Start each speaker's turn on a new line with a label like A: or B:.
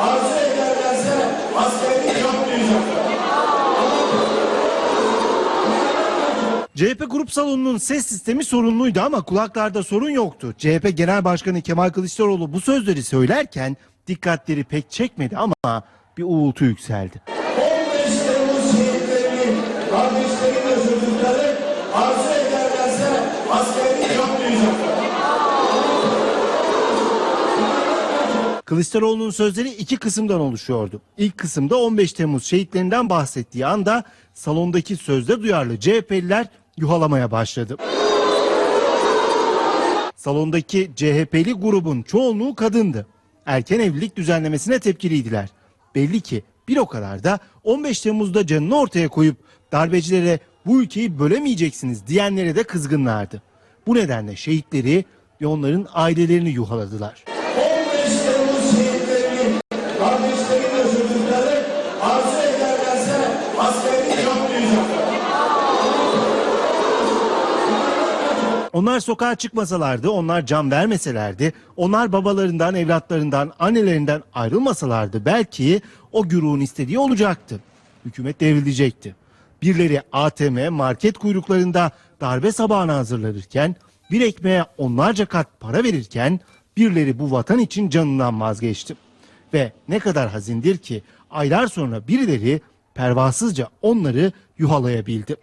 A: arzu ederlerse askerlik yapmayacaklar. CHP grup salonunun ses sistemi sorunluydu ama kulaklarda sorun yoktu. CHP Genel Başkanı Kemal Kılıçdaroğlu bu sözleri söylerken dikkatleri pek çekmedi ama bir uğultu yükseldi.
B: 15 Temmuz arzu ederlerse asker
A: Kılıçdaroğlu'nun sözleri iki kısımdan oluşuyordu. İlk kısımda 15 Temmuz şehitlerinden bahsettiği anda salondaki sözde duyarlı CHP'liler yuhalamaya başladı. Salondaki CHP'li grubun çoğunluğu kadındı. Erken evlilik düzenlemesine tepkiliydiler. Belli ki bir o kadar da 15 Temmuz'da canını ortaya koyup darbecilere bu ülkeyi bölemeyeceksiniz diyenlere de kızgınlardı. Bu nedenle şehitleri ve onların ailelerini yuhaladılar.
B: 15 Temmuz şehitlerinin kardeşleri ve çocukları arzu ederlerse askerini yapmayacaklar.
A: Onlar sokağa çıkmasalardı, onlar can vermeselerdi, onlar babalarından, evlatlarından, annelerinden ayrılmasalardı belki o güruhun istediği olacaktı. Hükümet devrilecekti. Birileri ATM, market kuyruklarında darbe sabahını hazırlanırken, bir ekmeğe onlarca kat para verirken birileri bu vatan için canından vazgeçti. Ve ne kadar hazindir ki aylar sonra birileri pervasızca onları yuhalayabildi.